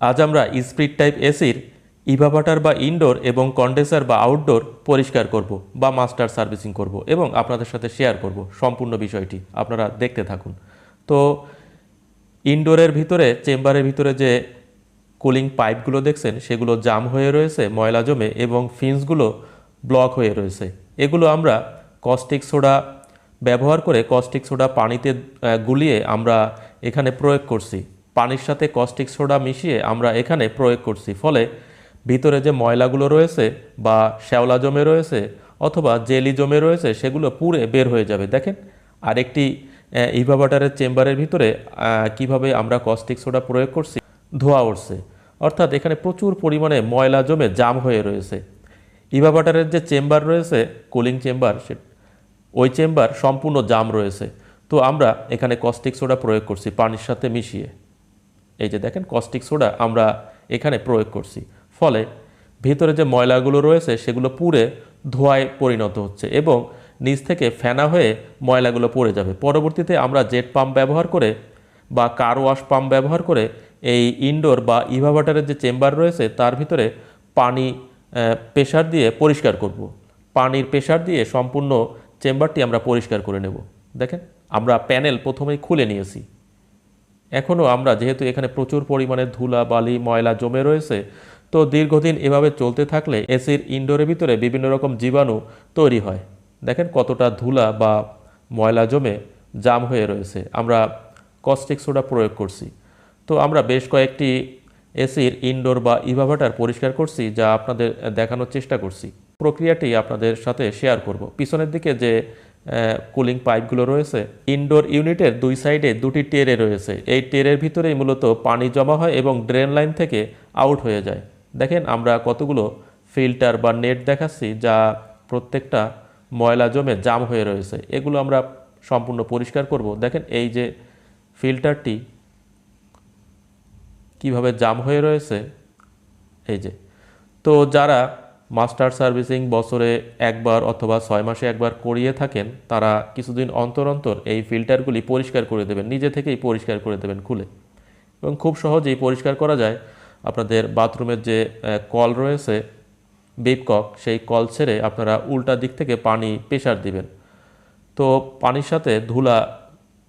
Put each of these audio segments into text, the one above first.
আজ আমরা spirit type এসির ইভাবাটার বা ইনডোর এবং কন্ডেন্সার বা আউটডোর পরিষ্কার করব বা মাস্টার সার্ভিসিং করব এবং আপনাদের সাথে শেয়ার করব সম্পূর্ণ বিষয়টি। আপনারা দেখতে থাকুন। তো ইনডোরের ভিতরে, চেম্বারের ভিতরে যে কুলিং পাইপগুলো দেখছেন, সেগুলো জাম হয়ে রয়েছে, ময়লা জমে এবং ফিন্সগুলো ব্লক হয়ে রয়েছে। এগুলো আমরা কস্টিক সোডা ব্যবহার করে কস্টিক সোডা পানিতে গুলিয়ে আমরা এখানে প্রয়োগ করছি। পানির সাথে কস্টিক সোডা মিশিয়ে আমরা এখানে প্রয়োগ করছি। ফলে ভিতরে যে ময়লাগুলো রয়েছে বা শ্যাওলা জমে রয়েছে অথবা জেলি জমে রয়েছে, সেগুলো পুড়ে বের হয়ে যাবে। দেখেন আর একটি ইভাবাটারের চেম্বারের ভিতরে কীভাবে আমরা কস্টিক সোডা প্রয়োগ করছি? ধোয়া উঠছে অর্থাৎ এখানে প্রচুর পরিমাণে ময়লা জমে জাম হয়ে রয়েছে। ইভাবাটারের যে চেম্বার রয়েছে কুলিং চেম্বার সে, ওই চেম্বার সম্পূর্ণ জাম রয়েছে। তো আমরা এখানে কস্টিক সোডা প্রয়োগ করছি পানির সাথে মিশিয়ে। এই যে দেখেন কস্টিক সোডা আমরা এখানে প্রয়োগ করছি। ফলে ভিতরে যে ময়লাগুলো রয়েছে, সেগুলো পুড়ে ধোঁয়ায় পরিণত হচ্ছে এবং নিচ থেকে ফেনা হয়ে ময়লাগুলো পড়ে যাবে। পরবর্তীতে আমরা জেট পাম্প ব্যবহার করে বা কার ওয়াশ পাম্প ব্যবহার করে এই ইনডোর বা ইভাভাটারের যে চেম্বার রয়েছে, তার ভিতরে পানি প্রেশার দিয়ে পরিষ্কার করব। পানির প্রেশার দিয়ে সম্পূর্ণ চেম্বারটি আমরা পরিষ্কার করে নেব। দেখেন, আমরা প্যানেল প্রথমেই খুলে নিয়েছি। এখনও আমরা যেহেতু এখানে প্রচুর পরিমাণে ধুলা, বালি, ময়লা জমে রয়েছে, তো দীর্ঘদিন এভাবে চলতে থাকলে এসির ইনডোরের ভিতরে বিভিন্ন রকম জীবাণু তৈরি হয়। দেখেন কতটা ধুলা বা ময়লা জমে জাম হয়ে রয়েছে। আমরা কস্টিক সোডা প্রয়োগ করছি। তো আমরা বেশ কয়েকটি এসির ইনডোর বা ইভাভাটার পরিষ্কার করছি, যা আপনাদের দেখানোর চেষ্টা করছি। প্রক্রিয়াটি আপনাদের সাথে শেয়ার করব। পিছনের দিকে যে কুলিং পাইপগুলো রয়েছে। ইনডোর ইউনিটের দুই সাইডে দুটি টেরে রয়েছে। এই টেরের ভিতরেই মূলত পানি জমা হয় এবং ড্রেন লাইন থেকে আউট হয়ে যায়। দেখেন, আমরা কতগুলো ফিল্টার বা নেট দেখাচ্ছি যা প্রত্যেকটা ময়লা জমে জাম হয়ে রয়েছে। এগুলো আমরা সম্পূর্ণ পরিষ্কার করব। দেখেন, এই যে ফিল্টারটি কীভাবে জাম হয়ে রয়েছে, এই যে। তো যারা মাস্টার সার্ভিসিং বছরে একবার অথবা ছয় মাসে একবার করিয়ে থাকেন, তারা কিছুদিন অন্তর অন্তর এই ফিল্টারগুলি পরিষ্কার করে দেবেন, নিজে থেকেই পরিষ্কার করে দেবেন খুলে। এবং খুব সহজেই পরিষ্কার করা যায়। আপনাদের বাথরুমের যে কল রয়েছে, বেপকক, সেই কল ছেড়ে আপনারা উল্টা দিক থেকে পানি প্রেশার দিবেন। তো পানির সাথে ধুলা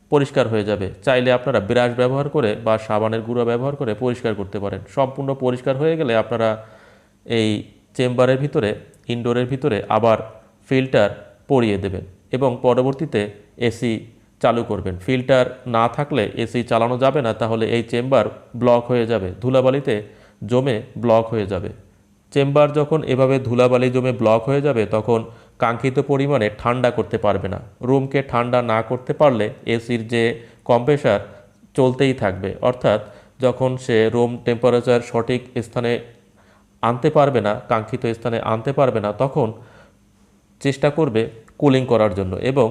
পরিষ্কার হয়ে যাবে। চাইলে আপনারা ব্রাশ ব্যবহার করে বা সাবানের গুঁড়ো ব্যবহার করে পরিষ্কার করতে পারেন। সম্পূর্ণ পরিষ্কার হয়ে গেলে আপনারা এই চেম্বারের ভিতরে, ইনডোরের ভিতরে আবার ফিল্টার পরিয়ে দেবেন এবং পরবর্তীতে এসি চালু করবেন। ফিল্টার না থাকলে এসি চালানো যাবে না, তাহলে এই চেম্বার ব্লক হয়ে যাবে। ধুলাবালিতে জমে ব্লক হয়ে যাবে। চেম্বার যখন এভাবে ধুলাবালি জমে ব্লক হয়ে যাবে, তখন কাঙ্ক্ষিত পরিমাণে ঠান্ডা করতে পারবে না। রুমকে ঠান্ডা না করতে পারলে এসির যে কম্প্রেসার চলতেই থাকবে। অর্থাৎ যখন সে রুম টেম্পারেচার সঠিক স্থানে আনতে পারবে না, কাঙ্ক্ষিত স্থানে আনতে পারবে না, তখন চেষ্টা করবে কুলিং করার জন্য এবং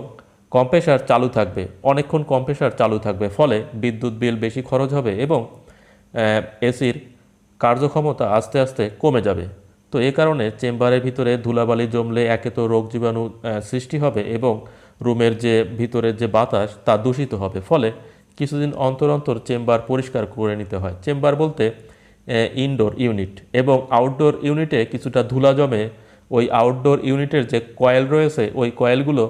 কম্প্রেসার চালু থাকবে, অনেকক্ষণ কম্প্রেসার চালু থাকবে, ফলে বিদ্যুৎ বিল বেশি খরচ হবে এবং এসির কার্যক্ষমতা আস্তে আস্তে কমে যাবে। তো এ কারণে চেম্বারের ভিতরে ধুলাবালি জমলে একে তো রোগ জীবাণু সৃষ্টি হবে এবং রুমের যে ভিতরের যে বাতাস তা দূষিত হবে, ফলে কিছুদিন অন্তর অন্তর চেম্বার পরিষ্কার করে নিতে হয়। চেম্বার বলতে ইনডোর ইউনিট এবং আউটডোর ইউনিটে কিছুটা ধুলা জমে ওই আউটডোর ইউনিটের যে কয়েল রয়েছে, ওই কয়েলগুলো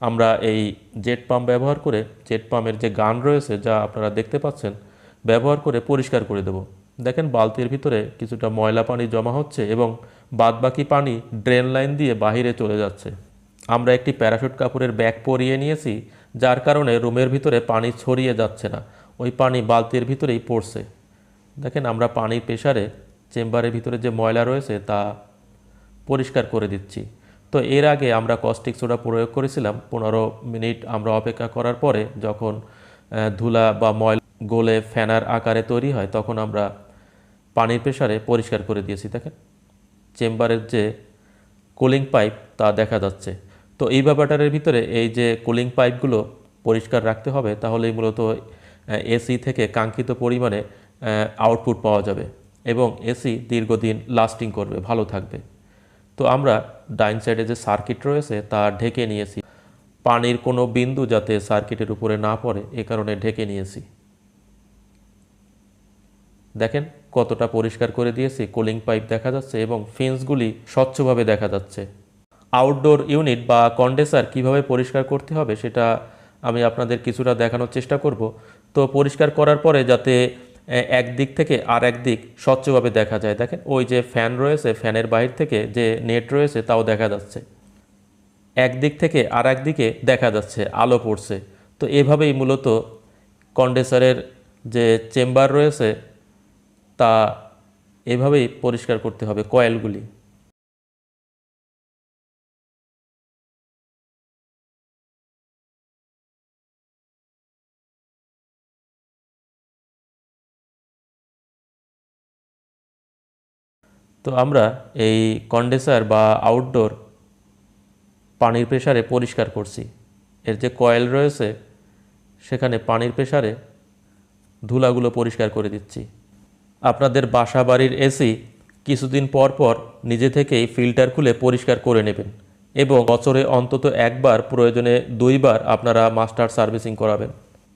আমরা এই জেট পাম্প ব্যবহার করে জেট পাম্পের যে গান রয়েছে যা আপনারা দেখতে পাচ্ছেন, ব্যবহার করে পরিষ্কার করে দেব। দেখেন বালতির ভিতরে কিছুটা ময়লা পানি জমা হচ্ছে এবং বাদবাকি পানি ড্রেন লাইন দিয়ে বাহিরে চলে যাচ্ছে। আমরা একটি প্যারাশুট কাপড়ের ব্যাগ পরিয়ে নিয়েছি, যার কারণে রুমের ভিতরে পানি ছড়িয়ে যাচ্ছে না, ওই পানি বালতির ভিতরেই পড়ছে। দেখেন আমরা পানির প্রেশারে চেম্বারের ভিতরে যে ময়লা রয়েছে তা পরিষ্কার করে দিচ্ছি। তো এর আগে আমরা কস্টিক সোডা প্রয়োগ করেছিলাম, পনেরো মিনিট আমরা অপেক্ষা করার পরে যখন ধুলা বা ময়লা গোলে ফ্যানার আকারে তৈরি হয় তখন আমরা পানির প্রেশারে পরিষ্কার করে দিয়েছি। দেখেন চেম্বারের যে কুলিং পাইপ তা দেখা যাচ্ছে। তো এই ব্যাপারটার ভিতরে এই যে কুলিং পাইপগুলো পরিষ্কার রাখতে হবে তাহলেই মূলত এসি থেকে কাঙ্ক্ষিত পরিমাণে আউটপুট পাওয়া যাবে এবং এসি দীর্ঘদিন লাস্টিং করবে, ভালো থাকবে। তো আমরা ডাইন সাইডে যে সার্কিট রয়েছে তা ঢেকে নিয়েছি। পানির কোনো বিন্দু যাতে সার্কিটের উপরে না পড়ে, এ কারণে ঢেকে নিয়েছি। দেখেন কতটা পরিষ্কার করে দিয়েছি কুলিং পাইপ দেখা যাচ্ছে এবং ফিন্সগুলি স্বচ্ছভাবে দেখা যাচ্ছে। আউটডোর ইউনিট বা কন্ডেন্সার কীভাবে পরিষ্কার করতে হবে সেটা আমি আপনাদের কিছুটা দেখানোর চেষ্টা করব। তো পরিষ্কার করার পরে যাতে এক দিক থেকে আর এক দিক স্বচ্ছভাবে দেখা যায়। দেখেন, ওই যে ফ্যান রয়েছে, ফ্যানের বাহির থেকে যে নেট রয়েছে, তাও দেখা যাচ্ছে। একদিক থেকে আর দিকে দেখা যাচ্ছে, আলো পড়ছে। তো এভাবেই মূলত কন্ডেসারের যে চেম্বার রয়েছে, তা এভাবেই পরিষ্কার করতে হবে, কয়েলগুলি। তো আমরা এই কন্ডেন্সার বা আউটডোর পানির প্রেসারে পরিষ্কার করছি। এর যে কয়েল রয়েছে, সেখানে পানির প্রেসারে ধুলাগুলো পরিষ্কার করে দিচ্ছি। আপনাদের বাসা বাড়ির এসি কিছুদিন পর পর নিজে থেকেই ফিল্টার খুলে পরিষ্কার করে নেবেন এবং বছরে অন্তত একবার, প্রয়োজনে দুইবার আপনারা মাস্টার সার্ভিসিং করাবেন।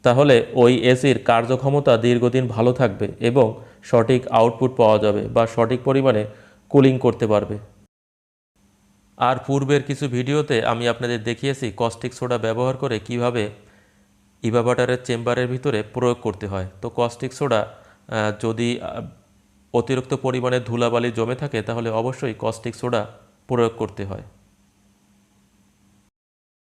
তাহলে ওই এসির কার্যক্ষমতা দীর্ঘদিন ভালো থাকবে এবং সঠিক আউটপুট পাওয়া যাবে বা সঠিক পরিমাণে কুলিং করতে পারবে। আর পূর্বের কিছু ভিডিওতে আমি আপনাদের দেখিয়েছি কস্টিক সোডা ব্যবহার করে কীভাবে ইভাবাটারের চেম্বারের ভিতরে প্রয়োগ করতে হয়। তো কস্টিক সোডা যদি অতিরিক্ত পরিমাণে ধুলাবালি জমে থাকে তাহলে অবশ্যই কস্টিক সোডা প্রয়োগ করতে হয়।